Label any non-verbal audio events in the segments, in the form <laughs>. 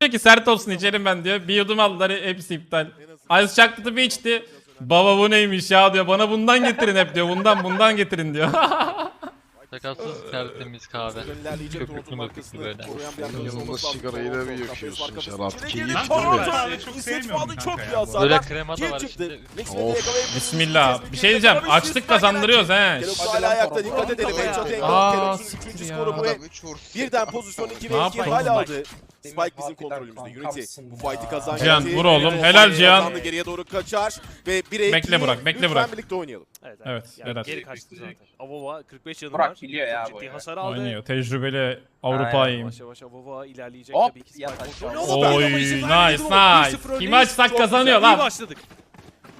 Diyor ki sert olsun içerim ben diyor. Bir yudum aldılar hepsi iptal. Ice Chocolate'ı bir içti. Baba bu neymiş ya diyor. Bana bundan getirin hep diyor. Bundan bundan getirin diyor. <laughs> Sakatsız tertemiz kahve. Köpüklü möpüklü böyle. Yanında sigarayı da bir yakıyorsun değil mi? Toronto, Ben çok sevmiyorum çok ya. iyi. Böyle krema da var. Mixwell'i Of. Bismillah. Bir şey diyeceğim. Açtık kazandırıyoruz he. Kelox hala ayakta dikkat edelim. Headshot skoru 3 vur. Birden pozisyon 2 Ne ve 2 yapalım? hala aldı. Spike bizim kontrolümüzde. Unity bu fight'i kazandı. Cihan, vur oğlum. Helal Cihan. Geriye doğru kaçar ve 1'e 2. Bekle Burak, bekle Burak. birlikte oynayalım. Evet, Evet, Yani geri kaçtı zaten. Avova 45 canı Burak var. biliyor ya bu ciddi ya. hasar aldı. Oynuyor. Tecrübeli Avrupa Aynen. iyiyim. Yavaş yavaş Avova ilerleyecek Hop, tabii ki. yat Spike aşağı. kontrolü. Oğlum, Oy nice nice. 1-0 Kim açsak kazanıyor iyi lan. başladık.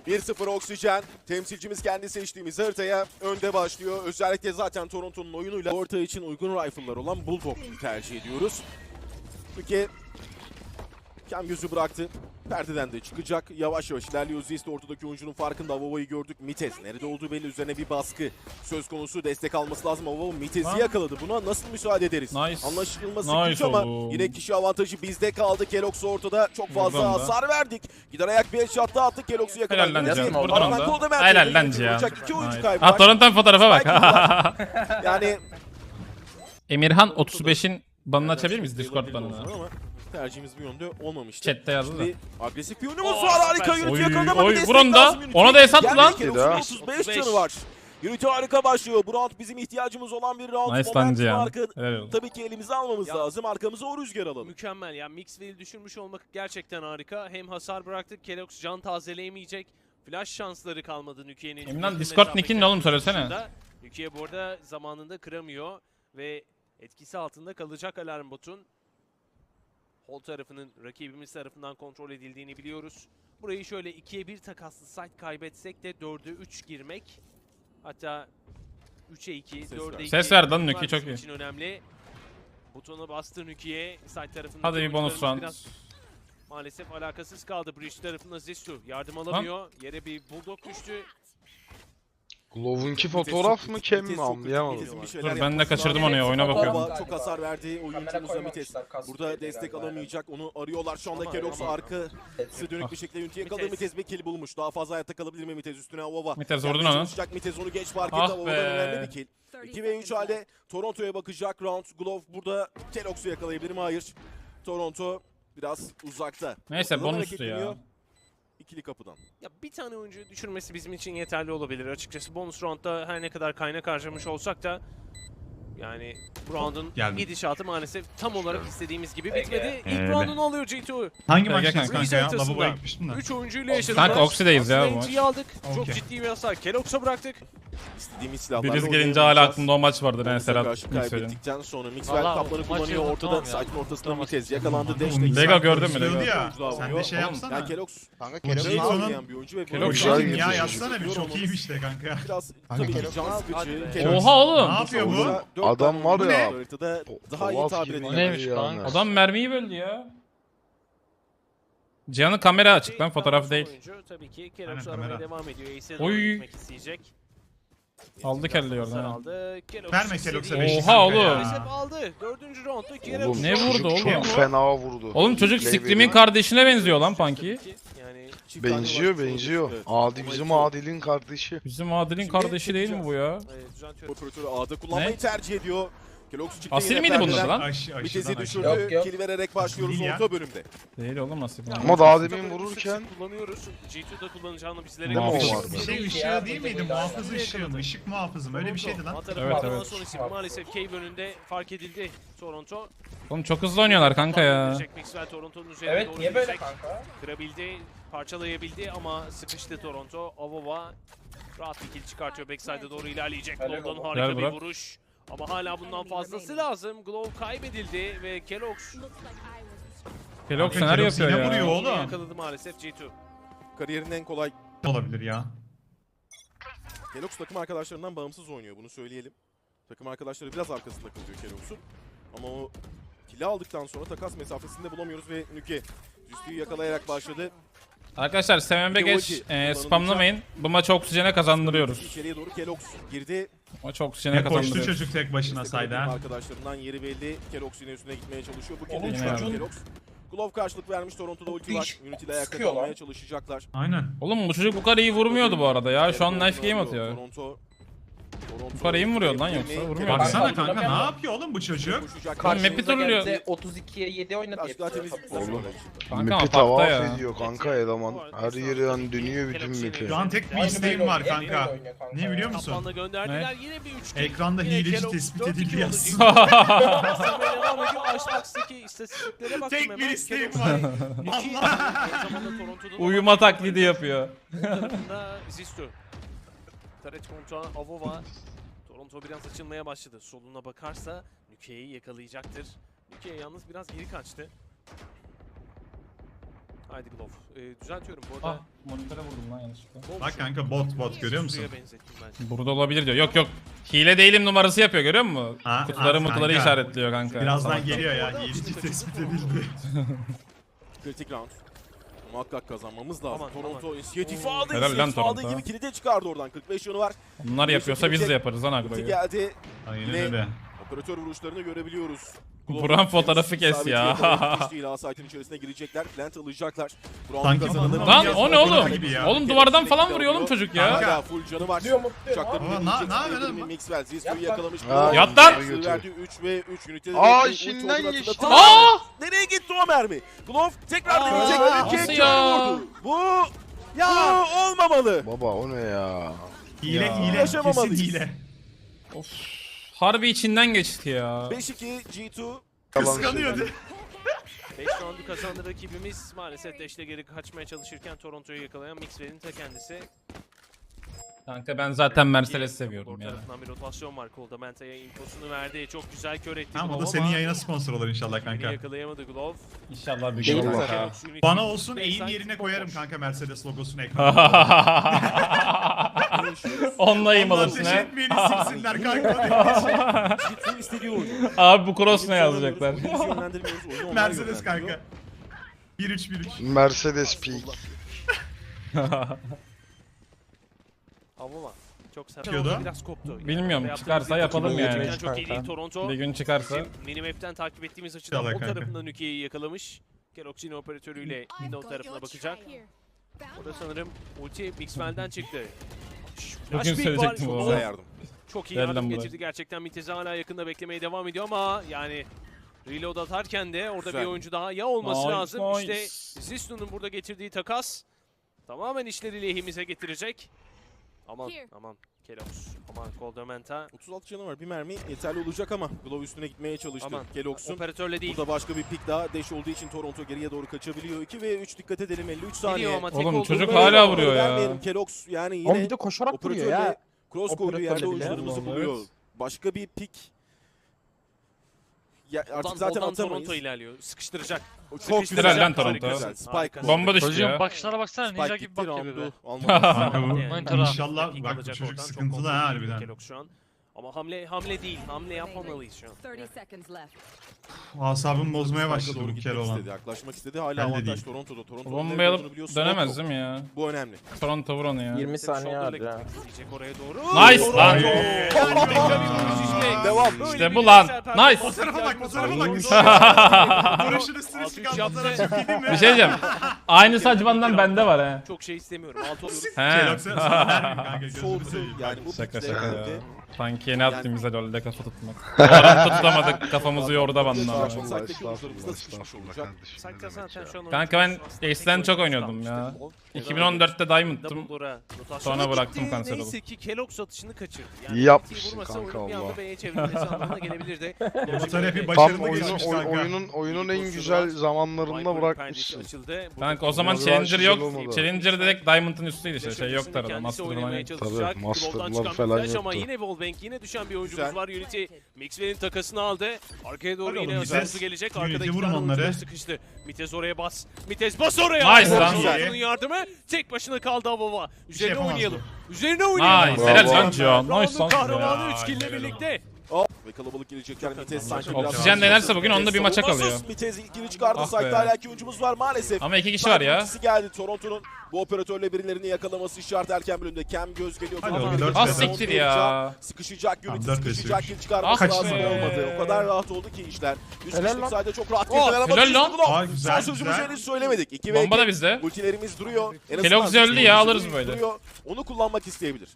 1-0 Oksijen. Temsilcimiz kendi seçtiğimiz haritaya önde başlıyor. Özellikle zaten Toronto'nun oyunuyla orta için uygun rifle'lar olan Bulldog'u tercih ediyoruz. Peki Kem gözü bıraktı. Perdeden de çıkacak. Yavaş yavaş ilerliyor. Zist ortadaki oyuncunun farkında. Avova'yı gördük. Mites nerede olduğu belli. Üzerine bir baskı söz konusu. Destek alması lazım. Avova Mites'i Lan. yakaladı. Buna nasıl müsaade ederiz? Nice. Anlaşılması Nice güç ama oldu. yine kişi avantajı bizde kaldı. Kelox ortada. Çok fazla Buradan da. hasar verdik. Gider ayak bir headshot daha attık. Kelox'u yakaladı. Helal lan Buradan da. merkezi. Helal lan vuracak iki oyuncu kaybı Ha. Toronto'nun fotoğrafa bak. <laughs> Yani Emirhan 35'in banını açabilir miyiz Discord banını? Ama tercihimiz bir yönde olmamıştı. Chatte yazdı da. Şimdi agresif bir oyunumuz var. Harika süpersin. Unity Oy, yakaladı ama oy, bir destek vur onu da. Ona da es attı Geldi lan. Kelox'un Bir daha. 35 canı var. Unity harika başlıyor. Bu round bizim ihtiyacımız olan bir round. Nice lan Cihan. arka-. Tabii ki elimize almamız Ya. lazım. Arkamıza o rüzgar alalım. Mükemmel ya. Mixwell'i düşürmüş olmak gerçekten harika. Hem hasar bıraktık. Kelox can tazeleyemeyecek. Flash şansları kalmadı lan, yakın Discord nick'in ne oğlum söylesene. Nukiye bu arada zamanında kıramıyor ve etkisi altında kalacak alarm botun. Hol tarafının rakibimiz tarafından kontrol edildiğini biliyoruz. Burayı şöyle 2'ye 1 takaslı site kaybetsek de 4'e 3 girmek. Hatta 3'e 2, Ses 4'e ver. 2. Ses ver lan Nuki, çok iyi. için önemli. Butona bastı Nuki'ye. Site tarafından Hadi bir bonus round. Maalesef alakasız kaldı. Bridge tarafında Zestu yardım alamıyor. Yere bir bulldog düştü. Glove'unki Vites fotoğraf mı kem mi anlayamadım. Dur ben de kaçırdım onu ya oyuna bakıyorum. Baba çok hasar verdi oyuncumuza Mites. Burada destek alamayacak. Onu arıyorlar şu anda. Ama- arkası dönük bir şekilde Unity'ye yakaladı. Mites. Bir kill bulmuş. Daha fazla hayatta kalabilir mi Mites üstüne Avova? Mites vurdun onu. Mites onu geç fark etti. Ah Avova'dan be. önemli bir kill. 2 ve 3 halde Toronto'ya bakacak round. Glove burada Kelox'u yakalayabilir mi? Hayır. Toronto biraz uzakta. Neyse, bonustu ya. İkili kapıdan. Ya bir tane oyuncuyu düşürmesi bizim için yeterli olabilir açıkçası. Bonus roundda her ne kadar kaynak harcamış olsak da yani bu round'un Geldim. gidişatı maalesef tam olarak istediğimiz gibi bitmedi. İlk Evet. round'unu alıyor G2. Hangi maçtayız gel kanka ya? Reset'tasında. Lavaboya gitmiştim de. 3 oyuncuyla yaşadık. Kanka Oksi'deyiz ya bu maç. Aslında aldık. Çok Okey. ciddi bir hasar. Kelox'a bıraktık. İstediğimiz silahlarla Biriz gelince hala aklımda o maç vardı. Ne Bonus'a Serhat kaybettikten sonra Mixwell Vallahi kaplanı maçı kullanıyor ortada. unutamam ya. Site'ın ortasında. Mitez yakalandı. Dash de Lego gördün mü ya. Oyuncular Sen de şey yapsana. Yani Kelox Kanka Kelox G2'nun ne oynayan bir oyuncu ve Kelox ya bir yazsana bir çok iyiymiş de kanka. Biraz Kanka tabii ki Kelox- can Hadi sıkıcı. be. Kelox Oha oğlum. Ne yapıyor bu? dört Adam tane var oyuncu ya. Haritada daha iyi tabir edilir. Neymiş yani. kanka? Adam mermiyi böldü ya. Cihan'ın kamera açık lan fotoğraf değil. Oyuncu tabii ki Aynen, Kelox kamera. aramaya devam ediyor. Ace'e Oy. doğru gitmek isteyecek. Aldı kelleyi oradan. ha. aldı. Kelox Verme Kelox'a beşlik Oha kanka oğlum. ya. Maalesef aldı. Dördüncü roundda Kelox. Oğlum, Ne vurdu oğlum? Çok fena vurdu. Oğlum çocuk Scream'in veriyor. kardeşine benziyor lan Punky. Yani Çift tane Benziyor var. benziyor. Evet. Adi Ama bizim Adil'in kardeşi. Bizim Adil'in kardeşi değil mi bu ya? e, düzeltiyorum. Operatörü A'da kullanmayı Ne? tercih ediyor. Kelox'u çıktı Asil miydi perdeden. da lan? Aş, Vitesi aşı. düşürdü. Yok, yok. Kill vererek başlıyoruz Değil ya. orta bölümde. Değil oğlum nasıl? Ama daha demin vururken kullanıyoruz. G2'da kullanacağını bizlere vardı? Bir şey ışığı değil miydi? Muhafız ışığı mı? Işık muhafızı mı? Öyle bir şeydi lan. Evet, Evet, evet. Son isim maalesef Cave önünde fark edildi Toronto. Oğlum çok hızlı oynuyorlar kanka ya. Jack Maxwell Toronto'nun üzerine Evet doğru niye böyle kanka? Kırabildi, parçalayabildi ama sıkıştı Toronto. Avova rahat bir kill çıkartıyor. Backside'e doğru ilerleyecek. Olsun. harika bir vuruş. Ama hala bundan fazlası lazım. Glow kaybedildi ve Kelox Kelox Kanka, neler Kelox yapıyor yine vuruyor ya? oğlum. yakaladı maalesef G2. Kariyerinin en kolay Olabilir ya. Kelox takım arkadaşlarından bağımsız oynuyor bunu söyleyelim. Takım arkadaşları biraz arkasında kalıyor Kelox'un. Ama o kili aldıktan sonra takas mesafesinde bulamıyoruz ve Nüke Züstü'yü yakalayarak başladı. Arkadaşlar SMB geç e, spamlamayın. Bu maçı oksijene kazandırıyoruz. İçeriye doğru Kelox girdi. Bu maçı oksijene Ne koştu çocuk tek başına Destek saydı aldığı ha. Arkadaşlarından yeri belli. Kelox yine üstüne gitmeye çalışıyor. Bu Oğlum çocuğun- çıkardı Kelox. Glove karşılık vermiş. Toronto'da ulti var. Unity ile ayakta sıkıyor lan. kalmaya çalışacaklar. Aynen. Oğlum bu çocuk bu kadar iyi vurmuyordu bu arada ya. Şu an knife game atıyor. Toronto. İyi mi vuruyordu lan yoksa? Vurmuyor. Baksana Kanka, kanka ne yapıyor oğlum bu çocuk? map'i turluyor. gelse 32'ye 7 oynadı. Aşk daha temiz hepsi. Oğlum. Kanka Map'i tavaf ediyor kanka eleman. Her yeri yani dönüyor bütün map'i. Şu an tek bir isteğim var kanka. hep Ne biliyor musun? Kapanla gönderdiler. Yine bir üçlük. Ekranda hileci tespit 4-2 edildi yazsın. <laughs> Tek bir isteğim var. Toronto'da Uyuma taklidi yapıyor. Taret kontra Avova. Toronto biraz açılmaya başladı. Soluna bakarsa Nuke'yi yakalayacaktır. Nuke yalnız biraz geri kaçtı. Haydi Glove. Ee, düzeltiyorum bu Ah arada. monitöre vurdum lan yanlışlıkla. Bak şu- kanka bot bot görüyor musun? Benzettim. Burada olabilir diyor. Yok yok. Hile değilim numarası yapıyor görüyor musun? Ha, Kutuları ha, mutuları kanka. işaretliyor kanka. Birazdan geliyor ya. Hileci tespit edildi. Kritik round. Muhakkak kazanmamız lazım. Aman, Toronto aman. inisiyatif Oo. aldı. Helal lan Toronto. gibi kilide çıkardı oradan. 45 yanı var. Bunlar yapıyorsa biz de yaparız lan Ulti agroyu. geldi. Aynen öyle. Operatör vuruşlarını görebiliyoruz. Buran fotoğrafı kes ya. değil. <laughs> Asayt'ın içerisine girecekler. Plant alacaklar. Sanki Lan o ne oğlum? gibi ya. Oğlum duvardan falan vuruyor oğlum çocuk ya. Hala full canı var. Ne- sevgili lan? Mixwell lan. yakalamış. Aa, Yat lan! Zisto'yu verdi 3 ve 3 ünite. Aa, işinden geçti. Aa! Nereye gitti o mermi? Glove tekrar deneyecek. nasıl ya? vurdu. Bu ya bu olmamalı. Baba o ne ya? Hile hile. Kesin hile. Harbi içinden geçti ya. 5-2 G2 Kıskanıyordu. 5 roundu kazandı rakibimiz. Maalesef Dash'le geri kaçmaya çalışırken Toronto'yu yakalayan Mixwell'in ta kendisi. Kanka ben zaten Mercedes seviyorum Orta ya. tarafından bir rotasyon var. Kolda Menta'ya infosunu verdi. Çok güzel kör etti Tamam o da senin yayına sponsor olur inşallah kanka. yakalayamadı Glove. İnşallah bir Değil gün mi? olur. Bana olsun eğim backside yerine koyarım kanka Mercedes logosunu <laughs> ekrana. <laughs> Onunla iyi Onlar alırsın ateş ha. etmeyeni siksinler kanka. <laughs> G2 istediği oyunu. Abi bu cross ne yazacaklar? Oyunu yönlendirmiyoruz, oyunu onlar Mercedes yönlendiriyor. kanka. 1-3-1-3. Mercedes Peak. <laughs> Avova. Çok sert. Çıkıyordu. Orada Biraz koptu. Bilmiyorum, Yaptığımız çıkarsa yapalım yani. gerçekten Çok iyi değil Toronto. bir gün çıkarsa. Bizim minimap'ten takip ettiğimiz açıdan İnşallah o kanka. tarafından Nuke'yi yakalamış. Kelox yine operatörüyle Windows tarafına bakacak. Orada sanırım ulti Mixwell'den çıktı. Bugün Flash var. söyleyecektim Çok Güzel yardım. Çok iyi lan yardım buraya. getirdi gerçekten. Mitezi hala yakında beklemeye devam ediyor ama yani reload atarken de orada Güzel. bir oyuncu daha ya olması Nice, lazım. nice. İşte Zistu'nun burada getirdiği takas tamamen işleri lehimize getirecek. Aman Here. aman Kelox, aman Coldamenta. 36 canı var. Bir mermi yeterli olacak ama Glove üstüne gitmeye çalıştı. Aman. Kelox'un. Operatörle değil. Burada başka bir pik daha. Dash olduğu için Toronto geriye doğru kaçabiliyor. 2 ve 3 dikkat edelim 53 saniye. Ama tek Oğlum çocuk hala vuruyor ya. Kelox yani Oğlum yine bir de koşarak vuruyor operatörle ya. cross koyduğu yerde Operatörle bile. oyuncularımızı Vallahi buluyor. evet. Başka bir pik ya artık Oradan- zaten oradan atamayız. Toronto ilerliyor. Sıkıştıracak. Çok Sıkıştıracak. Lan Toronto. Spike harikasın. Bomba düştü Çocuğun ya. bakışlara baksana ninja Spike gibi gitti bakıyor roundu. almadı. Yani al. inşallah bak bu çocuk sıkıntılı ha harbiden. Şu an. Ama hamle hamle değil. Hamle yapmamalıyız şu an. 30 seconds left. Asabımı bozmaya başladı doğru bu gitmek kere olan. istedi. Yaklaşmak istedi. Hala Ben de avantaj değil. Toronto'da. Alıp biliyorsun. dönemez değil mi ya? Bu önemli. Toronto vur onu ya. 20 saniye var ya. oraya doğru. Nice Toronto! lan. Devam. İşte bu lan. Nice. Fotoğrafa bak, fotoğrafa ihtiyacımız bak. Duruşun üstüne çıkan fotoğraf çok iyi değil mi? Bir şey diyeceğim. Aynı saçmandan bende var he. Çok şey istemiyorum. Altı oluyoruz. He. <laughs> Yani bu Şaka şaka ya. Sanki yeni attığımızda LoL'de kafa tutmak. <laughs> Orada tutamadık kafamızı yordu an Kanka ben Ace'den çok oynuyordum ya. kalmıştı. 2014'te Diamond'tım. Sonra bıraktım kanser Neyse olup. ki Kelox atışını kaçırdı. İyi yapmışsın kanka valla. B'ye çevrilmesi <laughs> anlamına gelebilirdi. Bu tarafi Tam başarılı oyunun, geçmiş oy- kanka. oyunun, oyunun en güzel zamanlarında bırakmışsın. Kanka o zaman Challenger güzel yok. olmadı. Challenger direkt Diamond'ın üstüydü işte. Şey yoktu arada. Hani. çalışacak. Tabii, Master'lar falan yoktu. Yine Wallbang yine düşen bir oyuncumuz Güzel. var. Unity Mixwell'in takasını aldı. Arkaya doğru Hadi yine oğlum, Mites. gelecek. Unity Arkada iki vurun tane onları. oyuncular sıkıştı. Mites oraya bas. Mites bas oraya. Nice lan. Toronto'nun yardımı. Tek başına kaldı Avova. Üzerine şey yapamaz oynayalım. Üzerine oynayalım. Nice. Bravo. Helal lan Cihan. Round'un Nice lan. kahramanı Ya, 3 kill'le helal birlikte. Ve kalabalık gelecekler. Mites Çok sanki biraz... Oksijen denerse bugün onda bir maça kalıyor. Mites ilk giri çıkardı. Ah be. hala iki oyuncumuz var maalesef. Ama iki kişi var ya. İkisi geldi. Toronto'nun bu operatörle birilerini yakalaması şart erken bölümde. Cam göz geliyor. İçinde Ah siktir ya. Sıkışacak beş sıkışacak kill çıkarması Ah lazım be. olmadı. O kadar rahat oldu ki işler. Üst kişilik sayede çok rahat Oh, girdiler ama helal lan. Aa, güzel, Son sözümüzü henüz söylemedik. 2 ve Bomba da 2. bizde. Ultilerimiz duruyor. Azından öldü ya, alırız böyle. Onu kullanmak isteyebilir.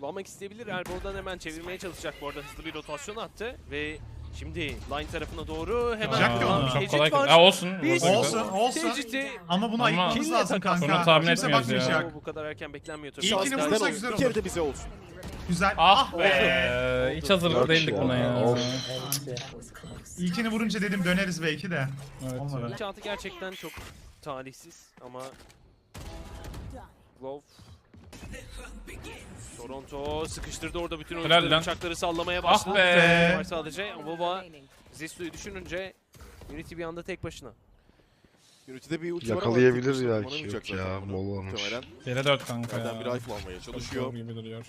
Kullanmak isteyebilir. Erbol'dan hemen çevirmeye çalışacak bu arada. Hızlı bir rotasyon attı ve şimdi line tarafına doğru hemen onu. bir Çok kolay. var. Ha olsun. Bir- olsun. Olsun olsun. Tecriti Ama bunu Ama- ayıkmamız Kimle lazım takas? kanka. Bunu tahmin Kimse etmiyoruz ya. bakmayacak. bu, bu kadar erken beklenmiyor tabii. İlkini Şanslar Bizden olsun. güzel. Bir olur. kere de bize olsun. Güzel. Ah oldu. be. Hiç hazır Yok değildik ya. buna ya. Of. İlkini vurunca dedim döneriz belki de. Evet Olmadı. ya. Çantı gerçekten çok talihsiz ama Glove Toronto sıkıştırdı orada bütün oyuncuları lan. uçakları sallamaya Ah başladı. be. Var sadece baba Zesto'yu düşününce Unity bir anda tek başına. Unity'de bir ulti var ama Yakalayabilir başına belki kullanamayacak yok zaten ya. bunu. Bol olmuş. Muhtemelen Yere dört kanka yerden ya. bir rifle almaya çalışıyor. Gibi duruyor.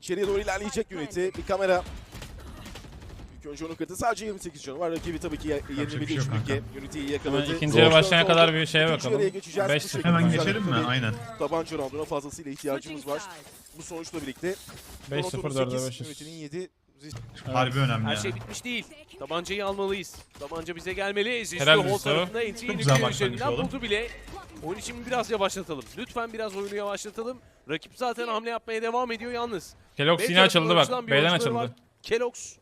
İçeriye doğru ilerleyecek Unity. Bir kamera. İlk önce onun kırdı. Sadece 28 canı var. Rakibi tabii ki Yapacak 21 bir şey kanka. Unity'yi yakaladı. Hemen ikinci yarı başlayana kadar bir şeye bakalım. yarıya geçeceğiz. Beş Bu sıfır. şekilde Hemen güzel geçelim mi? Aynen. Tabanca rounduna fazlasıyla ihtiyacımız var. Bu sonuçla birlikte 5-0 Toronto'nun 4'e 8, 5'iz. Unity'nin 7. Harbi önemli Her ya. şey bitmiş değil. Tabancayı almalıyız. Tabanca bize gelmeli. Helal Hall tarafında güzel nükleer üzerinden buldu bile. Oyun için biraz yavaşlatalım. Lütfen biraz oyunu yavaşlatalım. Rakip zaten hamle yapmaya devam ediyor yalnız. Kelox B yine açıldı bak. B'den açıldı. Kelox.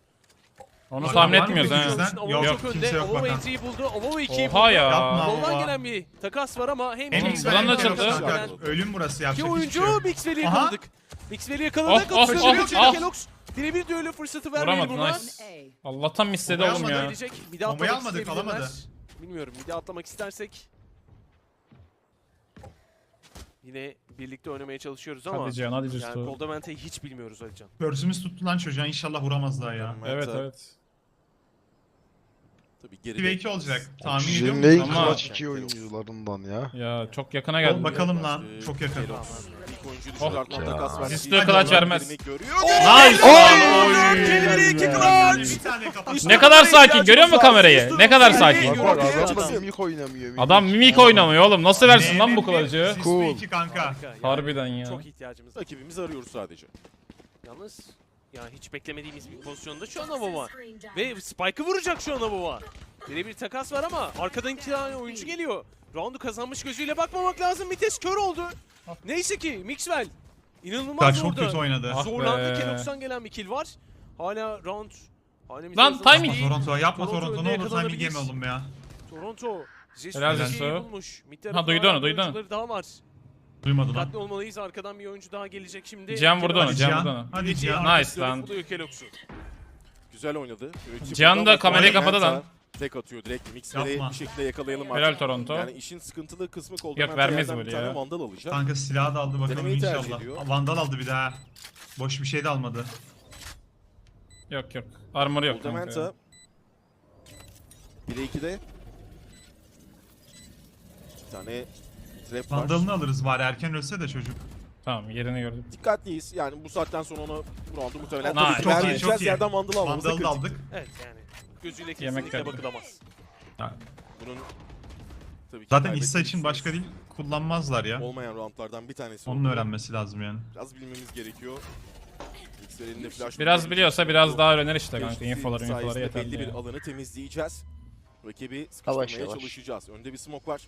Onu Var- tahmin var mı etmiyoruz ha. bizden? Yok, çok kimse önde. yok bakan. entry'yi buldu. Avova 2'yi buldu. Oha ya. Yapma. Soldan gelen bir takas var ama hem En Oğlum, buradan da kanka. Ölüm burası İki yapacak hiçbir şey oyuncu yok. Mixwell'i Aha. yakaladık. Mixwell'i yakaladık. Oh, oh, Atıştırıyor oh, çünkü ah. Kelox. Birebir düello fırsatı vermedi Vuramadı buna. nice. Allah'tan misledi Bombayı oğlum almadı, ya. Gelecek. Bombayı atlamak almadık, isteyebilirler. alamadı. Bilmiyorum. Bir de atlamak istersek. Yine birlikte oynamaya çalışıyoruz ama. Hadi Cihan hadi Yani Justo. Coldament'i hiç bilmiyoruz Alican. Pörsümüz tuttu lan çocuğa inşallah vuramaz daha ya. Evet evet. Tabii 2 geride. ve 2 olacak. Tahmin ediyorum. en Ama- clutch iki oyuncularından ya. Ya çok yakına geldi. bakalım lan. Çok yakın. Kelox. Oyuncuyu Oh. düşürdü ardından verdi. Clutch oğlum, vermez. Görüyor. Nice Oy! iki clutch. Ne kadar sakin, görüyor musun kamerayı? Ne kadar sakin. Bak adam mimik oynamıyor. mimik. Adam mimik oynamıyor oğlum. Nasıl versin lan bu kılıcı? Cool. 2 kanka. Harbiden ya. Çok ihtiyacımız var. Rakibimizi arıyoruz sadece. Yalnız ya hiç beklemediğimiz bir pozisyonda şu an Avova. Ve Spike'ı vuracak şu an Avova. Birebir takas var ama arkadan iki tane oyuncu geliyor. Round'u kazanmış gözüyle bakmamak lazım. Vites kör oldu. Neyse ki Mixwell. İnanılmaz Daha çok orada. kötü oynadı. Ah Zorlandı. be. Kelox'tan gelen bir kill var. Hala round. Hanemize Lan, timing. Toronto yapma Toronto Toronto ne olur sen bir game oğlum ya. Toronto. Helal. Mid Ha, duydu onu, duydu onu. daha var. Duymadı lan. Dikkatli olmalıyız. Arkadan bir oyuncu daha gelecek şimdi. Cihan vurdu onu. Cihan. vurdu onu. Hadi Cihan. Nice lan. Güzel oynadı. Cihan da bak- kamerayı kapadı lan. Tek atıyor direkt. Mixer'i Yapma. bir şekilde yakalayalım Helal artık. Toronto. Yani işin sıkıntılı kısmı kolda. Yok, vermez böyle bir tane ya. vandal alacak. Kanka silahı da aldı bakalım Denemeyi tercih inşallah. ediyor. Vandal aldı bir daha. Boş bir şey de almadı. Yok yok. Armor yok kanka. Oldamenta. ya. 1'e 2'de. Bir tane trap var. Vandalını alırız bari erken ölse de çocuk. Tamam yerini gördüm. Dikkatliyiz. Yani bu saatten sonra ona bu roundu muhtemelen Nice. tabii ki Çok iyi, vermeyeceğiz. çok iyi. Yerden vandal almamız da Vandalı da kritik. aldık. Evet yani gözüyle Yemek kesinlikle geldi. bakılamaz. Bunun tabii ki Zaten İssa için başka değil kullanmazlar ya. olmayan roundlardan bir tanesi. Onun oldu. öğrenmesi lazım yani. Biraz bilmemiz gerekiyor. Elinde flash Biraz biliyorsa biraz daha öğrenir işte kanka. Infoları infoları yeterli belli bir alanı temizleyeceğiz. Rakibi sıkıştırmaya yavaş. çalışacağız. Önde bir smoke var.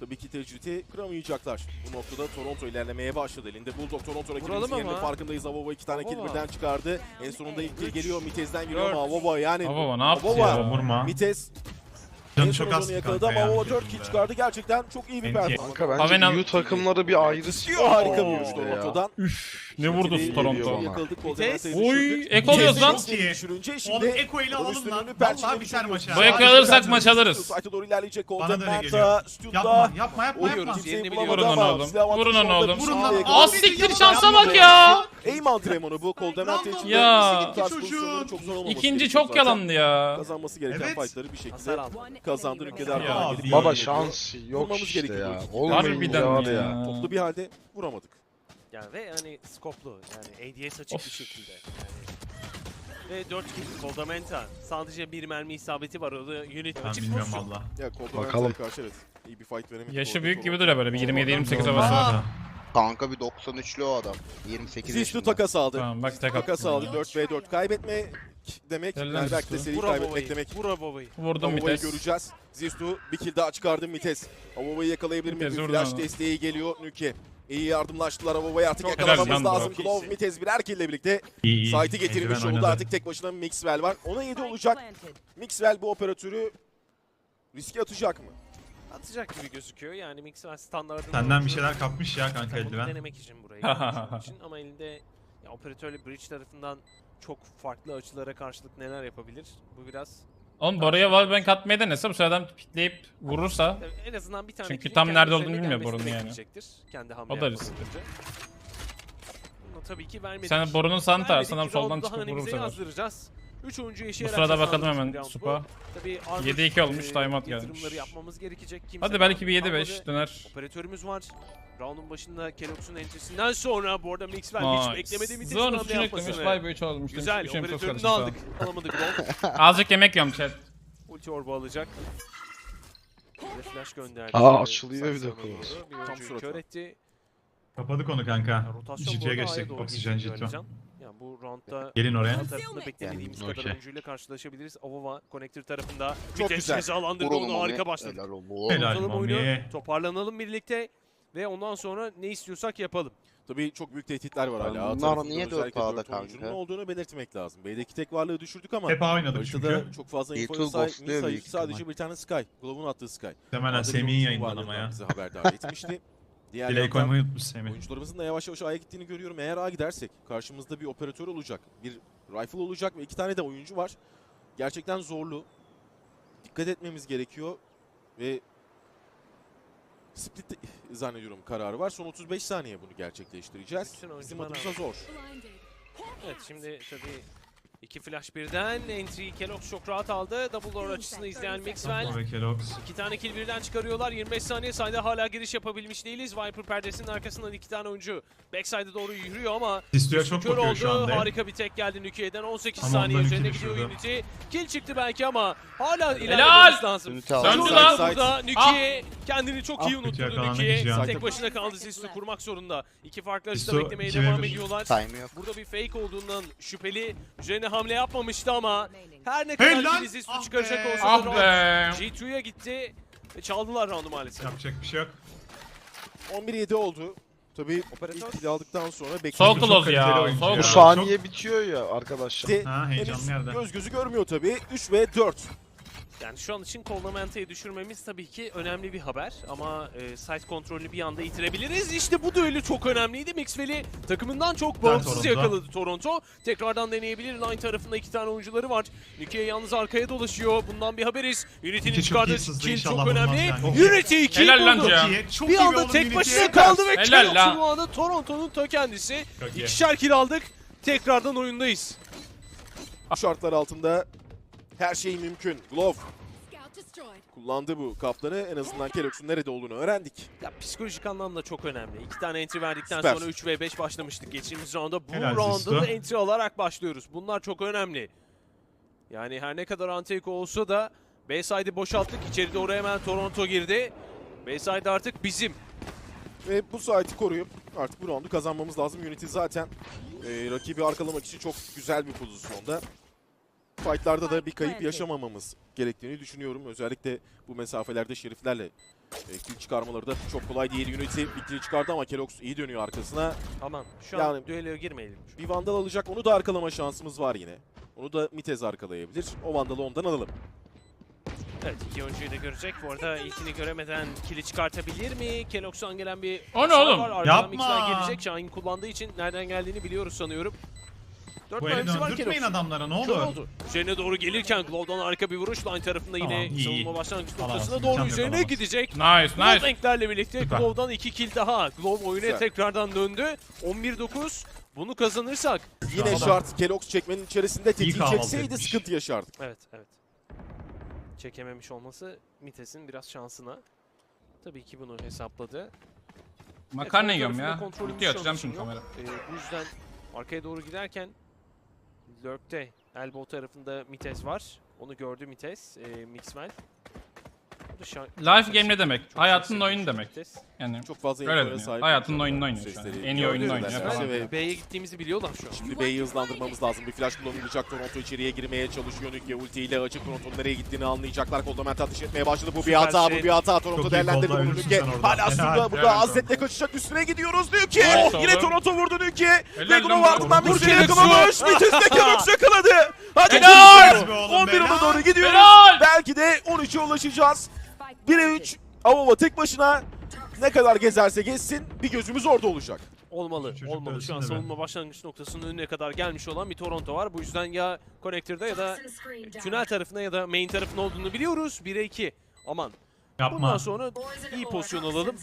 Tabii ki tecriti kıramayacaklar. Bu noktada Toronto ilerlemeye başladı. Elinde Bulldog Toronto rakibimizin yerinin farkındayız. Avova iki tane kill birden çıkardı. En sonunda ilk kill geliyor. Mitez'den geliyor dört. ama Avova yani. Avova ne yaptı Avova. ya? Vurma. Mites Canı çok az onu yakaladı kanka ama ya. Avova 4 kill çıkardı. Gerçekten çok iyi bir performans. Kanka bence Avenel- EU takımları bir ayrı İstiyor harika bir Oo, vuruş ya. Toronto'dan. Ne vurdu Toronto? Oy, düşürdük. ek oluyoruz lan. Oğlum şimdi Eko ile alalım lan. Vallahi biter maç ya. Bu Eko'yu alırsak maç alırız. Site'e doğru ilerleyecek Bana da öyle geliyor. Yapma yapma yapma yapma. Vurun oğlum. silah avantajı Vurun orada oğlum. bir Vurun lan. Az siktir şansa bak ya. Aim antrenmanı bu. Goldemente için de Ya. çok zor İkinci çok yalandı ya. Kazanması gereken Evet. fightları bir şekilde aldı. kazandı. Ülkede Ya, arkadan gelip Baba yardım şans yok Vurmamız işte gerekiyor ya. Olmayınca var ya. ya. Toplu bir halde vuramadık. Yani ve hani skoplu yani ADS açık Of. bir şekilde. Yani Ve 4 kill Koldamenta. Sadece bir mermi isabeti var. O da unit Ben açık bilmiyorum valla. Ya Bakalım. karşı evet. iyi bir fight veremedi. Yaşı Orada büyük gibi duruyor böyle bir 27-28 Aa! havası var. Kanka bir 93'lü o adam. 28 Zistü yaşında. takas aldı. Tamam bak tek Takas attım. aldı 4v4 kaybetme demek. Yani belki de Zistü. seri Vura kaybetmek babayı. demek. Vura babayı. Vurdum Avova'yı vites. göreceğiz. Zistu bir kill daha çıkardı Mites. Avova'yı yakalayabilir mi? Mites Bir flash desteği geliyor Nüke. İyi yardımlaştılar Avova'yı artık Çok yakalamamız helal lan lazım. bu. Glove Mites birer kill ile birlikte İyi iyi. getirmiş Eldiven oldu. oynadı. Artık tek başına Mixwell var. Ona 7 olacak. Mixwell bu operatörü riske atacak mı? Atacak gibi gözüküyor. Yani Mixer standartında. Senden bir şeyler kapmış ya kanka bunu eldiven. denemek için buraya gelmiş onun için. <laughs> Ama elinde ya, operatörle bridge tarafından çok farklı açılara karşılık neler yapabilir? Bu biraz Oğlum Bora'ya wallbang atmayı denese bu sıradan pitleyip vurursa Tabii en azından bir tane Çünkü tam kendi nerede üzerine olduğunu bilmiyor gelmesini Bora'nın yani. bekleyecektir. Kendi hamle O da yapmadan riskli. önce. Bunu tabii ki vermedik. sen Bora'nın santa Vermedik, sanırım roundu soldan daha çıkıp hanemize vurursa. yazdıracağız. 3 oyuncu Bu yaşayarak sırada bakalım hemen bu. Supa. Tabii Armut, 7-2 olmuş, timeout gelmiş. yapmamız gerekecek. Kimse Hadi belki bir kalmadı. 7-5 döner. Operatörümüz var. Round'un başında Kelox'un entrisinden sonra bu arada Mixwell hiç beklemedi mi Zor hamle eklemiş. yapmasını. 5-3 olmuş. Güzel Demiş, üçüncü operatörünü aldık. Alamadık tamam. <laughs> Azıcık yemek yiyorum chat. Ulti orba alacak. Bir flash gönderdi. Aa, açılıyor bir de. Bir Tam etti. Kapadık onu kanka. Rotasyon bu A'ya geçtik. Oksijen ciddi. Alican. Ya bu roundda Gelin oraya. Tarafında beklemediğimiz Yani, kadar okey. oyuncuyla karşılaşabiliriz. Avova connector tarafında Çok güzel. cezalandırdı Vurun onu onu. harika başladı. Helal olsun. Helal oyunu, Mami. toparlanalım birlikte ve ondan sonra ne istiyorsak yapalım. Tabii çok büyük tehditler var hala. Bunlar tarafında niye dört özellikle A'da dört oyuncunun kanka? olduğunu belirtmek lazım. B'deki tek varlığı düşürdük ama Hep A oynadık haritada çünkü. çok fazla D2 infoya sahip ghostluyor miyiz? Hayır, büyük sadece ihtimal. bir tane Sky. Glove'un attığı Sky. Muhtemelen Semih'in Glove'un yayından varlığından ama ya. Bize haberdar <laughs> etmişti. Diğer Delay yandan koymayı unutmuş Semih. oyuncularımızın da yavaş yavaş A'ya gittiğini görüyorum. Eğer A gidersek karşımızda bir operatör olacak. Bir rifle olacak ve iki tane de oyuncu var. Gerçekten zorlu. Dikkat etmemiz gerekiyor ve split zannediyorum kararı var. Son 35 saniye bunu gerçekleştireceğiz. Bütün Bizim oyuncular adımıza zor. Evet şimdi tabii iki flash birden entry Kelox çok rahat aldı. Double door açısını izleyen Mixwell. Tamam ve Kelox. İki tane kill birden çıkarıyorlar. 25 saniye sayede hala giriş yapabilmiş değiliz. Viper perdesinin arkasından iki tane oyuncu backside'e doğru yürüyor ama Sisto'ya çok bakıyor oldu. şu anda. Harika bir tek geldi Nukiye'den. 18 Ama saniye ikili gidiyor. Unity. Kill çıktı belki ama hala ilerlememiz lazım. Söndü lan. burada Nukiye kendini çok iyi Ah, unutturdu yakalandı Nukiye. Tek başına kaldı Sisto kurmak zorunda. İki farklı açıda beklemeye devam ediyorlar. Burada bir fake olduğundan şüpheli. Üzerine hamle yapmamıştı ama her ne kadar kill Sisto Ah çıkaracak olsa Ah da be. G2'ya gitti ve çaldılar roundu maalesef. Yapacak bir şey yok. 11-7 oldu. Tabii Operatör. ilk kill aldıktan sonra beklediğimiz Çok close kaliteli ya. oyuncu ya. Bu close. saniye bitiyor ya arkadaşlar. de Ha heyecanlı henüz yerde. göz gözü görmüyor tabii. 3 ve 4. Yani şu an için Collamenta'yı düşürmemiz tabii ki önemli bir haber ama e, site kontrolünü bir anda yitirebiliriz. İşte bu düello çok önemliydi. Mixwell'i takımından çok bağımsız yakaladı Toronto. Tekrardan deneyebilir. Line tarafında iki tane oyuncuları var. Nukiye yalnız arkaya dolaşıyor. Bundan bir haberiz. Unity'nin çıkardığı kill çok önemli. yani. Unity kill Helal lan buldu. Cihan. Çok Bir iyi anda oğlum tek Unity. başına kaldı ve Helal lan. bu anda Toronto'nun ta kendisi. Çok iyi. İkişer kill aldık. Tekrardan oyundayız. Bu şartlar altında her şey mümkün. Glove kullandı bu kaptanı. En azından Kelox'un nerede olduğunu öğrendik. Ya psikolojik anlamda çok önemli. İki tane entry verdikten Süper. sonra 3 ve 5 başlamıştık geçtiğimiz rounda. Bu Helal rounda da entry alarak başlıyoruz. Bunlar çok önemli. Yani her ne kadar Anteko olsa da Bayside'i boşalttık. İçeri doğru hemen Toronto girdi. Bayside artık bizim. Ve bu saati koruyup artık bu roundu kazanmamız lazım. Unity zaten e, rakibi arkalamak için çok güzel bir pozisyonda. Fightlarda da bir kayıp yaşamamamız gerektiğini düşünüyorum. Özellikle bu mesafelerde şeriflerle e, kill çıkarmaları da çok kolay değil. Unity bir kill çıkardı ama Kelox iyi dönüyor arkasına. Aman şu an Yani- düelloya girmeyelim. Bir Vandal alacak. Onu da arkalama şansımız var yine. Onu da Mitez arkalayabilir. O Vandal'ı ondan alalım. Evet iki oyuncuyu da görecek. Bu arada ilkini göremeden kili çıkartabilir mi? Kelox'tan gelen bir O ne oğlum? Var. Arkadan Yapma! Gelecek. Şahin kullandığı için nereden geldiğini biliyoruz sanıyorum. Dört Bu eli mermisi var döndürtmeyin Kelox'un. adamlara ne Kör olur. oldu. Üzerine doğru gelirken Glow'dan harika bir vuruş. Line tarafında yine Tamam, iyi, savunma iyi. başlangıç Alamaz, noktasına imkan doğru yok, üzerine alamaz. gidecek. Nice nice. Goldbank'lerle birlikte Süper. Glow'dan 2 kill daha. Glow oyuna Güzel. tekrardan döndü. 11-9. Bunu kazanırsak. Yine şart Kelox çekmenin içerisinde tetiği kahvaltı çekseydi etmiş. sıkıntı yaşardık. Evet evet. Çekememiş olması Mites'in biraz şansına. Tabii ki bunu hesapladı. Makarna Evet, yiyorum tarafında ya. kontrolümüz Ulti atacağım şimdi yok. kamera. Ee, bu yüzden arkaya doğru giderken Lurk'te Elbow tarafında Mites var. Onu gördü Mites. E, Mixwell. Life game ne demek? Çok Hayatın sesli oyunu demek. Yani Çok fazla öyle deniyor. sahip. Hayatının oyununu oynuyor şu an. En iyi oyununu oynuyor mesela falan. ve B'ye gittiğimizi biliyorlar şu an. Şimdi B'yi hızlandırmamız lazım. Bir flash kullanılacak. Toronto içeriye girmeye çalışıyor. Nükle ultiyle açık Toronto'nun nereye gittiğini anlayacaklar. Koldament atış etmeye başladı. Bu bir hata. şey. Bu bir hata. Toronto değerlendirdi bunu Nükle. Hala Suda burada Azzet'le kaçacak. Üstüne gidiyoruz Nükle. Yine. Toronto vurdu Nükle. Lan ardından bir şey yakalamış. Vites'te Kerox <laughs> yakaladı. Hadi Helal. Helal. Be oğlum, 11 ona helal. doğru gidiyoruz. Belki de 13'e ulaşacağız. 1'e 3. Avova tek başına ne kadar gezerse gezsin bir gözümüz orada olacak. Olmalı, Çocuk olmalı. Şu an savunma başlangıç noktasının önüne kadar gelmiş olan bir Toronto var. Bu yüzden ya Connector'da ya da tünel tarafına ya da main tarafında olduğunu biliyoruz. 1'e 2. Aman. Bundan Yapma. sonra iyi pozisyon alalım.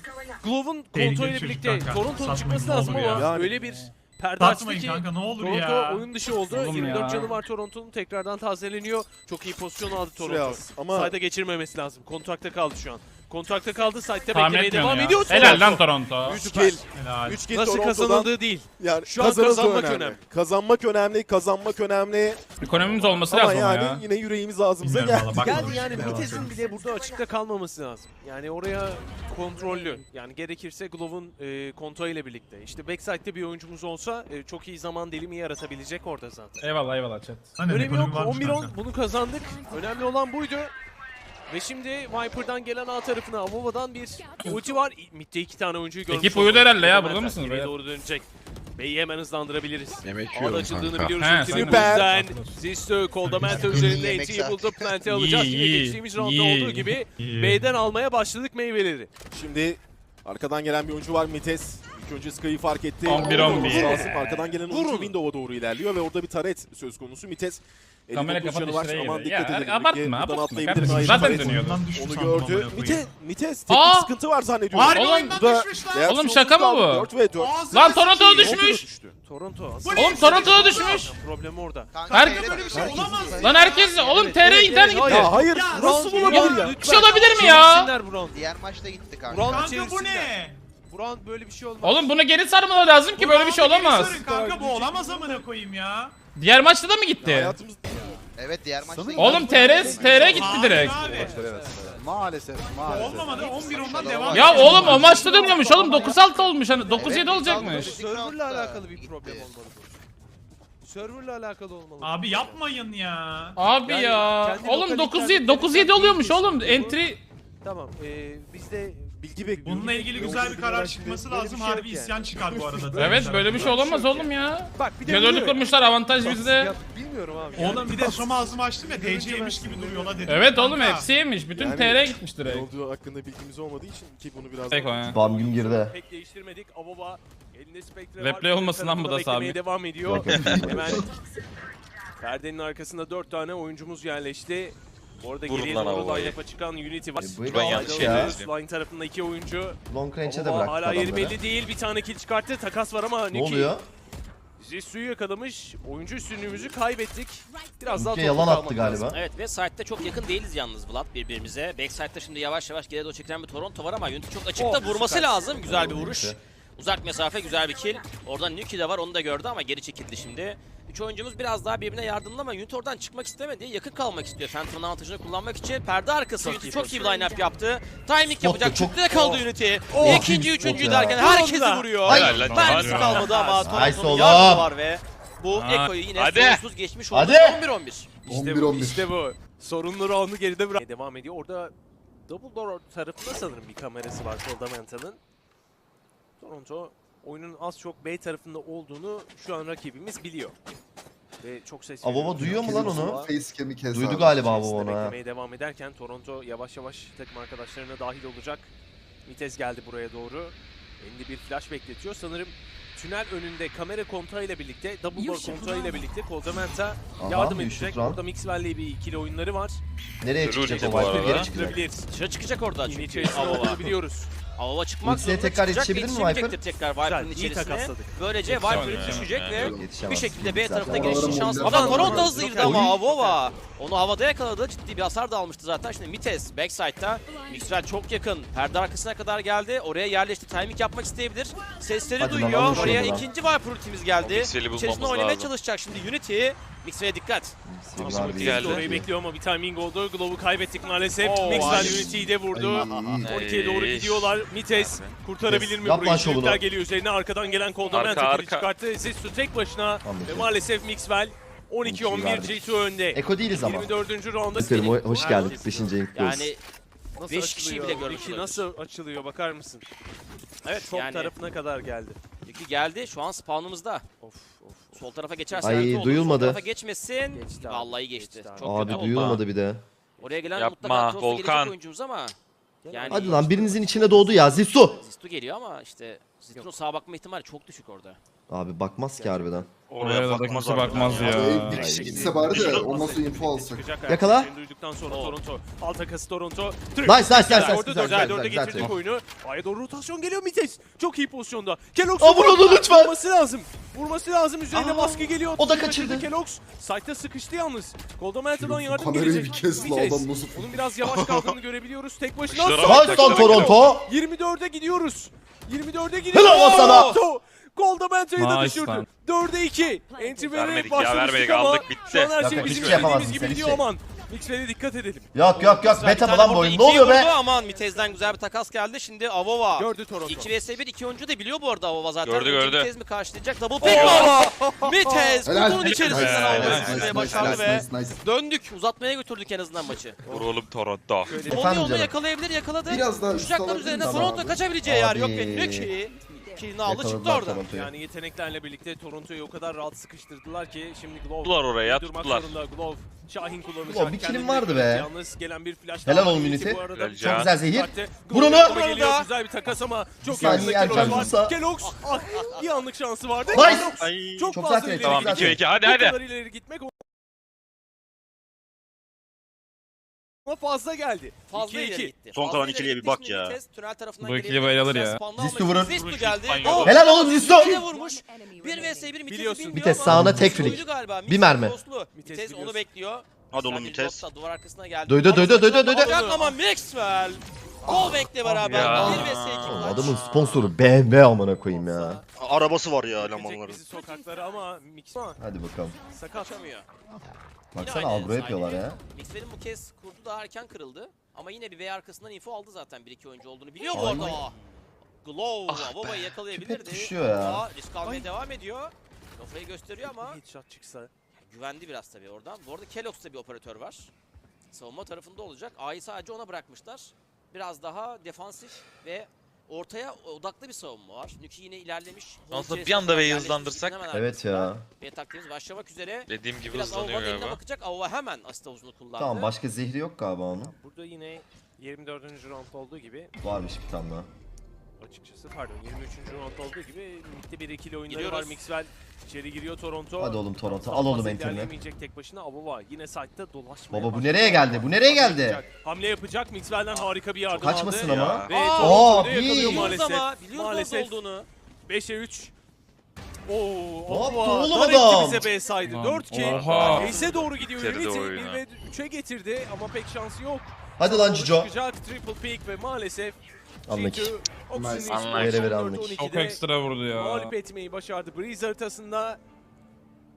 Glove'un kontrolüyle birlikte. Toronto'nun çıkması lazım ama ya. Yani- öyle bir perde açtı Satmayın ki kanka ne olur Toronto ya. oyun dışı oldu. Oğlum 24 ya. canı var Toronto'nun. Tekrardan tazeleniyor. Çok iyi pozisyon aldı Toronto. Ama Sayda geçirmemesi lazım. Kontrakta kaldı şu an. Kontrakta kaldı. Side'de Tahmin beklemeye etmiyorum devam ya. ediyor. Helal lan Toronto. Toronto. 3 Süper. kill. Helal. 3 kill Nasıl Toronto'dan. kazanıldığı değil. Yani Şu an kazanmak önemli. önemli. Kazanmak önemli, kazanmak önemli. Ekonomimiz olması Ama lazım ama yani ya. yine yüreğimiz ağzımıza Bilmiyorum geldi. valla, bakmadım. Geldi yani Vites'in edelim. bile burada açıkta kalmaması lazım. Yani oraya kontrollü. Yani gerekirse Glove'un e, kontağı ile birlikte. İşte backside'de bir oyuncumuz olsa e, çok iyi zaman dilimi yaratabilecek orada zaten. Eyvallah eyvallah chat. Hani Önemi yok. ekonomi varmış 11-10 kanka. bunu kazandık. Önemli olan buydu. Ve şimdi Viper'dan gelen A tarafına Avova'dan bir ulti var. Mid'de iki tane oyuncuyu görmüş Ekip uyudu herhalde ya, burada mısınız beyler? doğru dönecek. B'yi hemen hızlandırabiliriz. Yemek yiyorum açıldığını kanka. biliyoruz. He, süper. Zisto Koldamenta İyi üzerinde saat. buldu. Plant'i alacağız. Yine geçtiğimiz roundda olduğu gibi. B'den almaya başladık meyveleri. Şimdi arkadan gelen bir oyuncu var Mites. İlk önce Sky'ı fark etti. 11, Orada 11. olması lazım. Arkadan gelen oyuncu Vurun. Windows'a doğru ilerliyor ve orada bir taret söz konusu. Mites Kamera 59 kapat işte Aman ya. dikkat edelim. abartma, abartma? Zaten dönüyordu. Onu gördü. Mite. Mites Aa! teknik sıkıntı var zannediyorum. Harbi Oğlum, lan. Reaksiyonsuz şaka mı bu? 4 ve 4. Ağzına Lan Toronto'ya düşmüş. Toronto? Oğlum Toronto'ya düşmüş. Problem orada. Her- Böyle bir şey olamaz. Lan herkes oğlum TR internet gitti. Ya hayır nasıl olabilir ya? Bir şey olabilir mi ya? Çevirsinler Brown. Diğer maçta gitti kanka. Kanka bu ne? Brown böyle bir şey olmaz. Oğlum bunu geri sarmaları lazım ki böyle bir şey olamaz. Kanka bu olamaz amına koyayım ya. Diğer maçta da mı gitti? Hayatımız Evet diğer maçta. Oğlum TR TR gitti direkt. abi. Maalesef, maalesef. Olmamadı 11 ondan devam Ya oğlum o maçta dönüyormuş oğlum 9-6 olmuş hani 9-7 olacakmış. Server'la alakalı bir problem olmalı bu. Server'la alakalı olmalı. Abi yapmayın ya. Abi Yani ya. kendi Oğlum lokal 9-7 internet 9-7 oluyormuş oğlum. Entry Tamam. Ee, biz de bilgi bekliyoruz. Bununla ilgili güzel bir karar çıkması lazım. şey Harbi yani. isyan çıkar bu arada. Evet böyle bir şey olamaz oğlum ya. bak bir de biliyor. kurmuşlar avantaj bizde. Ya bilmiyorum abi. yani. Oğlum bir de şom ağzımı açtım ya TC yemiş gibi duruyor la dedim. Evet oğlum hepsi yemiş. Bütün Yani- TR gitmiş Ne direkt. olduğu hakkında bilgimiz olmadığı için ki bunu biraz Tek o ya. Bam gün girdi. Pek değiştirmedik. Avova elinde Spectre Replay var. olmasın lan bu da Sami. devam ediyor. Hemen perdenin arkasında 4 tane oyuncumuz yerleşti. Bu arada Vurun geriye lan doğru line-up'a çıkan Unity var. E, bu Ben yanlış Side'da şeyler izliyorum. Line tarafında iki oyuncu. Long range'e de bıraktı hala yeri adamları. belli değil. Bir tane kill çıkarttı. Takas var ama Ne Nuki oluyor? Zisu'yu yakalamış. Oyuncu üstünlüğümüzü kaybettik. Biraz daha Nuki yalan attı lazım. galiba. Evet ve side'de çok yakın değiliz yalnız Vlad birbirimize. Backside'da şimdi yavaş yavaş geriye doğru çekilen bir Toronto var ama Unity çok açıkta Oh, vurması süper. lazım. Güzel bir vuruş. Uzak mesafe güzel bir kill. Oradan Nuki de var onu da gördü ama geri çekildi şimdi. Üç oyuncumuz biraz daha birbirine yardımlı ama Unity oradan çıkmak istemedi. Yakın kalmak istiyor. Phantom'ın avantajını kullanmak için. Perde arkası Çok Unity iyi çok iyi bir line-up yaptı. Timing yapacak. da çok- Çıktı kaldı Oh. Unity. Oh. İkinci, Spot üçüncü ya. derken herkesi da. vuruyor. Mermisi kalmadı ama oğlum. yardımı var ve bu. Eko'yu yine Hadi. sorunsuz geçmiş oldu. Hadi. 11-11. İşte bu, işte bu. Sorunlu round'u geride bırak. Devam ediyor. Orada Double Door tarafında sanırım bir kamerası var Soldamenta'nın. Toronto oyunun az çok B tarafında olduğunu şu an rakibimiz biliyor. Ve çok ses Avova veriyor. duyuyor mu lan onu? Avova Facecam'i kes Duydu abi. galiba içerisinde onu beklemeye devam ederken Toronto yavaş yavaş takım arkadaşlarına dahil olacak. Vites geldi buraya doğru. Elinde bir flash bekletiyor. Sanırım tünel önünde kamera kontağıyla birlikte, double door kontağıyla birlikte Koldamenta Aha, yardım edecek. Orada Mixwell'le bir ikili oyunları var. Nereye Görür çıkacak o Viper? Geri çıkacak. Dışarı çıkacak orada çünkü içerisinde Avova. olduğunu biliyoruz. Avova çıkmak zorunda tekrar çıkacak. yetişebilir mi Yetişemeyecektir tekrar Viper'ın Güzel, iyi içerisine. Böylece Viper düşecek ve Yetişemez. bir şekilde B tarafına Zaten girişin şansı. oyuncular Ama var. Toronto hızlıydı ama Avova onu havada yakaladı. Ciddi bir hasar da almıştı zaten. Şimdi Mites backside'da. Mixwell çok yakın. Perde arkasına kadar geldi. Oraya yerleşti. Timing yapmak isteyebilir. Sesleri Hadi lan, duyuyor. Oraya lan. ikinci Viper ultimiz geldi. Pixel'i bulmamız İçerisinde oynamaya lazım. çalışacak şimdi Unity. Mixwell'e dikkat. Var Geldi. geldi. Orayı bekliyor ama bir timing oldu. Glove'u kaybettik maalesef. Oo, Maxwell ay. Unity'yi de vurdu. Ay. 12'ye doğru gidiyorlar. Mites kurtarabilir mi Yap lan burayı? şovunu. Çocuklar geliyor üzerine. Arkadan gelen Coldman Arka, tekili arka. çıkarttı. Ziztu tek başına ve maalesef Mixwell 12-11 verdik. G2 önde. Eko değiliz ama. 24. rounda İsterim hoş Yani geldik 5. Enk Yani Nasıl Beş kişiyi açılıyor? bile görmüş olabilir. nasıl açılıyor bakar mısın? Evet top Yani- tarafına kadar geldi. Yükü geldi. Şu an spawnımızda. Of of. Sol tarafa geçerse Ay, olur. duyulmadı. Sol tarafa geçmesin. Geçti abi, Vallahi geçti. geçti abi. Çok kötü Abi oldu. duyulmadı bir de. Oraya gelen Yapma, mutlaka Cross'ta gelecek Volkan. oyuncumuz ama. Yani Hadi lan birinizin içine doğdu ya Zisu. Zistu geliyor ama işte Zistu'nun sağa bakma ihtimali çok düşük orada. Abi bakmaz ki harbiden. Oraya da kimse bakmaz ya. Ay, Gitse bari de o nasıl info alsak. Yakala. duyduktan sonra Toronto. Alt takası Toronto. Nice nice nice nice. Orada Güzel güzel 4'e güzel. güzel. getirdik oyunu. A'ya doğru rotasyon geliyor Mites. Çok iyi pozisyonda. Kelox Aa, vur onu lütfen. Vurması lazım. Vurması lazım. Üzerine Aa, baskı geliyor. o da Kaçırdı. Kelox. Site'da sıkıştı yalnız. Goldaman'dan yardım Kamerayı gelecek. bir kes la adam nasıl Onun biraz yavaş <laughs> kaldığını görebiliyoruz. Tek başına. Nice lan. Toronto. 24'e gidiyoruz. 24'e gidiyoruz. Helal sana. Toronto. Goldaman'ı da Nice düşürdü. lan. 4'e 2. Entry vererek Vermedik ya, başlamıştık vermedik, ama aldık, bitti. şu an her şey yok, bizim hiçbir şey gibi sen, gidiyor şey. aman. Mixwell'e dikkat edelim. Yok yok yok beta mı lan bu oyun? Ne oluyor be? Aman Mitez'den güzel bir takas geldi. Şimdi Avova. Gördü Toronto. 2 vs 1 iki oyuncu da biliyor bu arada Avova zaten. Gördü, gördü. Mitez mi karşılayacak? Double pick var. <laughs> Mitez Helal. kutunun içerisinden Helal. almayı Nice, düşürmeye nice, başardı nice, ve nice, nice. döndük. Uzatmaya götürdük en azından maçı. Vur oğlum Toronto. Onu yolda canım. yakalayabilir yakaladı. Biraz daha üst Uçacaklar alabilir üzerine Toronto abi? kaçabileceği yer yok Abi. ve Nuki kilini aldı çıktı oradan. Toronto'yu. Yani yeteneklerle birlikte Toronto'yu o kadar rahat sıkıştırdılar ki şimdi Glove Tuttular oraya, durmak tuttular. zorunda. Glove Şahin kullanacak. Glove bir Kendini killim vardı bekliyor. be. Yalnız gelen bir flash Helal daha var. oğlum Unity bu arada Helal çok güzel zehir. Çıkarttı. Vur Glove yardıma geliyor. Orada. Güzel bir takas ama çok saniye yakında erken Kelox var. vursa. Kelox ah, bir anlık şansı vardı. Nice. Kelox Ay. Çok, Çok fazla zaten- ileri Tamam Çok 2 gitmek. 2 hadi Bu hadi. kadar ileri gitmek ona fazla geldi. Fazla 2'ye ileri 2. gitti. Son kalan ikiliye bir bak ya. Vitesse tünel tarafından Bu ikili bayılır ya. vurun. için Zistu geldi. Oh! Helal oğlum Zistu. Bir vurmuş. 1 vs 1 Mitez'i Biliyorsun. bilmiyor Vites ama sağına tek flick. Bir mermi. Mitez onu bekliyor. Hadi oğlum bir blokla Duvar arkasına geldi. Duydu, Ama duydu, duydu, duydu. Ama Maxwell. Wallbank'le beraber Ya. 1 vs 2 Oğlum maç. Adamın sponsoru BMW amına koyayım ya. Arabası var ya elemanların. ama Hadi bakalım. sakat. Baksana aynı agro yapıyorlar ya. Mixwell'in bu kez kurdu daha erken kırıldı. Ama yine bir V arkasından info aldı zaten 1-2 oyuncu olduğunu biliyor bu Ay. arada. Glow, Ah Avova'yı yakalayabilirdi. Düşüyor ya. Risk almaya devam ediyor. Kafayı gösteriyor ama Headshot çıksa. güvendi biraz tabii oradan. Bu arada Kellogg'da bir operatör var. Savunma tarafında olacak. A'yı sadece ona bırakmışlar. Biraz daha defansif ve ortaya odaklı bir savunma var. Nuki yine ilerlemiş. Aslında bir anda V'yi yerleşmiş. hızlandırsak. Evet ya. Ve taktiğimiz başlamak üzere. Dediğim gibi Biraz hızlanıyor Avova'nın eline galiba. bakacak. Avova hemen asist havuzunu kullandı. Tamam başka zehri yok galiba onun. Burada yine 24. round olduğu gibi Varmış bir tane daha. Açıkçası pardon 23. round olduğu gibi ligde bir ikili oyunları Gidiyoruz. var. Mixwell içeri giriyor Toronto. Hadi oğlum Toronto al oğlum ilerleyemeyecek tek başına Avova yine site'da dolaşmaya Baba bu nereye geldi? Bu nereye geldi? Hamle yapacak. Mixwell'den harika bir yardım Kaçmasın aldı. ama. Ve Aa, Toronto'yu yakalıyor Biliyoruz maalesef. ama biliyoruz Maalesef. olduğunu. 5'e 3. Oo, Avova oğlum dar etti adam? bize B saydı. Lan, 4 kill. oha. Ace'e doğru gidiyor oyunu. 1 ve 3'e getirdi ama pek şansı yok. Hadi lan Cico. Çıkacak triple pick ve maalesef Anlık. G2 Oxygen Nice. Vere vere 14 anlık. 12'de Çok ekstra vurdu ya. Mağlup etmeyi başardı Breeze haritasında.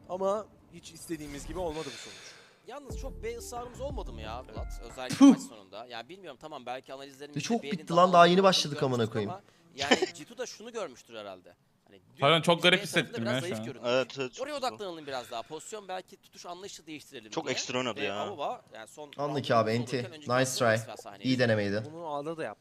Ama hiç istediğimiz gibi olmadı bu sonuç. Yalnız çok B ısrarımız olmadı mı ya Bulat? Özellikle maç sonunda. Ya bilmiyorum tamam belki analizlerimizde E çok bitti daha lan, daha yeni başladık amına koyayım. Yani <laughs> Citu da şunu görmüştür herhalde. Hani Harbiden çok garip hissettim ya şu an. Evet evet. Oraya odaklanalım biraz daha. Pozisyon belki tutuş anlayışı değiştirelim Çok diye. ekstra oynadı ya. Avova, yani son Anlık abi, enti. Nice try. İyi denemeydi. Bunu A'da da yaptı.